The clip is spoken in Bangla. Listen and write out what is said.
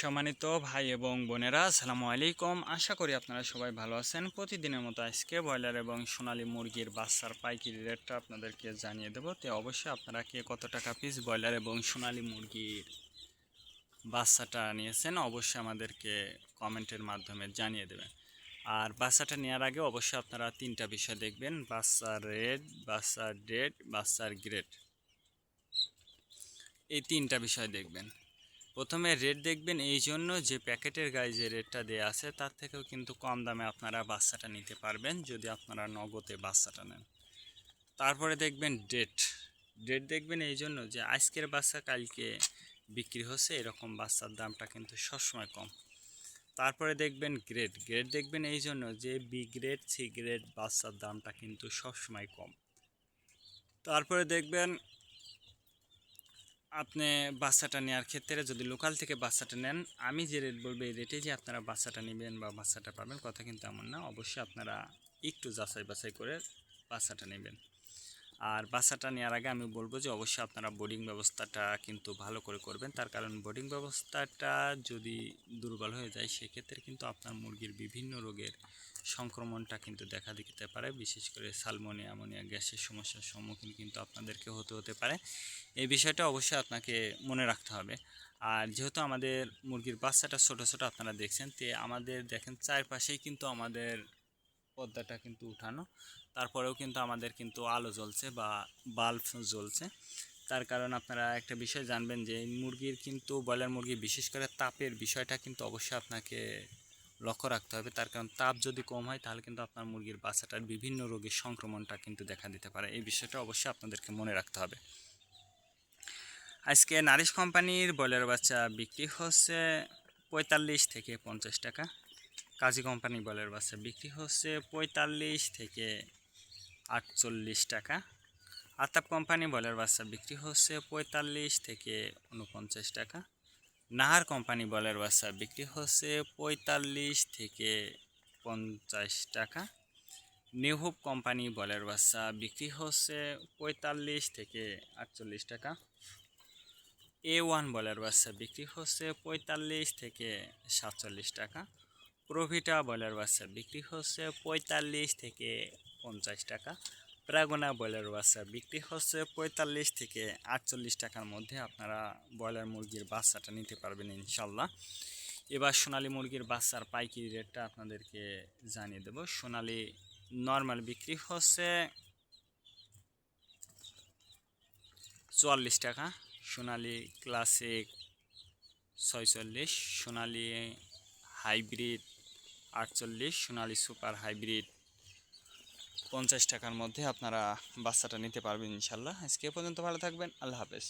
সম্মানিত ভাই এবং বোনেরা, আসসালামু আলাইকুম। আশা করি আপনারা সবাই ভালো আছেন। প্রতিদিনের মতো আজকে ব্রয়লার এবং সোনালী মুরগির বাচ্চার পাইকারি রেটটা আপনাদেরকে জানিয়ে দেবো। তো অবশ্যই আপনারা কে কত টাকা পিস ব্রয়লার এবং সোনালী মুরগির বাচ্চাটা নিয়েছেন, অবশ্যই আমাদেরকে কমেন্টের মাধ্যমে জানিয়ে দেবেন। আর বাচ্চাটা নেওয়ার আগে অবশ্যই আপনারা তিনটা বিষয় দেখবেন, বাচ্চার রেড বাচ্চার ডেট বাচ্চার গ্রেড এই তিনটা বিষয় দেখবেন। প্রথমে রেট দেখবেন এই জন্য যে প্যাকেটের গায়ে যে রেটটা দেওয়া আছে, তার থেকেও কিন্তু কম দামে আপনারা বাচ্চাটা নিতে পারবেন যদি আপনারা নগদে বাচ্চাটা নেন। তারপরে দেখবেন ডেট ডেট দেখবেন এই জন্য যে আজকের বাচ্চা কালকে বিক্রি হচ্ছে, এরকম বাচ্চার দামটা কিন্তু সবসময় কম। তারপরে দেখবেন গ্রেড গ্রেড দেখবেন এই জন্য যে বি গ্রেড সি গ্রেড বাচ্চার দামটা কিন্তু সবসময় কম। তারপরে দেখবেন আপনি বাচ্চাটা নেওয়ার ক্ষেত্রে যদি লোকাল থেকে বাচ্চাটা নেন, আমি যে রেট বলব, এই রেটে যে আপনারা বাচ্চাটা নেবেন বা বাচ্চাটা পাবেন, কথা কিন্তু এমন না। অবশ্যই আপনারা একটু যাচাই বাছাই করে বাচ্চাটা নেবেন। আর বাচ্চাটা নেওয়ার আগে আমি বলব যে অবশ্যই আপনারা বোর্ডিং ব্যবস্থাটা কিন্তু ভালো করে করবেন। তার কারণ বোর্ডিং ব্যবস্থাটা যদি দুর্বল হয়ে যায়, সেক্ষেত্রে কিন্তু আপনার মুরগির বিভিন্ন রোগের সংক্রমণটা কিন্তু দেখা দিতে পারে। বিশেষ করে সালমোনিয়া অ্যামোনিয়া গ্যাসের সমস্যার সম্মুখীন কিন্তু আপনাদেরকে হতে হতে পারে। এই বিষয়টা অবশ্যই আপনাকে মনে রাখতে হবে। আর যেহেতু আমাদের মুরগির বাচ্চাটা ছোটো ছোটো আপনারা দেখছেন, তে আমাদের দেখেন চারপাশেই কিন্তু আমাদের পর্দাটা কিন্তু উঠানো। তারপরেও কিন্তু আমাদের কিন্তু আলো জ্বলছে বা বাল্ব জ্বলছে। তার কারণ আপনারা একটা বিষয় জানবেন যে মুরগির কিন্তু, ব্রয়লার মুরগি বিশেষ করে তাপের বিষয়টা কিন্তু অবশ্যই আপনাকে লক্ষ্য রাখতে হবে। তার কারণ তাপ যদি কম হয়, তাহলে কিন্তু আপনার মুরগির বাচ্চাটার বিভিন্ন রোগের সংক্রমণটা কিন্তু দেখা দিতে পারে। এই বিষয়টা অবশ্যই আপনাদেরকে মনে রাখতে হবে। আজকে নারিশ কোম্পানির ব্রয়লার বাচ্চা বিক্রি হচ্ছে পঁয়তাল্লিশ থেকে পঞ্চাশ টাকা। কাজী কোম্পানি বলের বাচ্চা বিক্রি হচ্ছে পঁয়তাল্লিশ থেকে আটচল্লিশ টাকা। আতাপ কোম্পানি বলের বাচ্চা বিক্রি হচ্ছে পঁয়তাল্লিশ থেকে উনপঞ্চাশ টাকা। নাহার কোম্পানি বলের বাচ্চা বিক্রি হচ্ছে পঁয়তাল্লিশ থেকে পঞ্চাশ টাকা। নিউহুব কোম্পানি বলের বাচ্চা বিক্রি হচ্ছে পঁয়তাল্লিশ থেকে আটচল্লিশ টাকা। এ ওয়ান বলের বাচ্চা বিক্রি হচ্ছে পঁয়তাল্লিশ থেকে সাতচল্লিশ টাকা। প্রভিটা ব্রয়লার বাচ্চা বিক্রি হচ্ছে পঁয়তাল্লিশ থেকে পঞ্চাশ টাকা। প্রাগোনা ব্রয়লার বাচ্চা বিক্রি হচ্ছে পঁয়তাল্লিশ থেকে আটচল্লিশ টাকার মধ্যে আপনারা ব্রয়লার মুরগির বাচ্চাটা নিতে পারবেন ইনশাল্লাহ। এবার সোনালি মুরগির বাচ্চার পাইকারি রেটটা আপনাদেরকে জানিয়ে দেব। সোনালি নর্মাল বিক্রি হচ্ছে চুয়াল্লিশ টাকা, সোনালি ক্লাসিক ছয়চল্লিশ, সোনালি হাইব্রিড আটচল্লিশ সোনালি সুপার হাইব্রিড পঞ্চাশ টাকার মধ্যে আপনারা বাচ্চাটা নিতে পারবেন ইনশাল্লাহ। আজকে পর্যন্ত ভালো থাকবেন, আল্লাহ হাফেজ।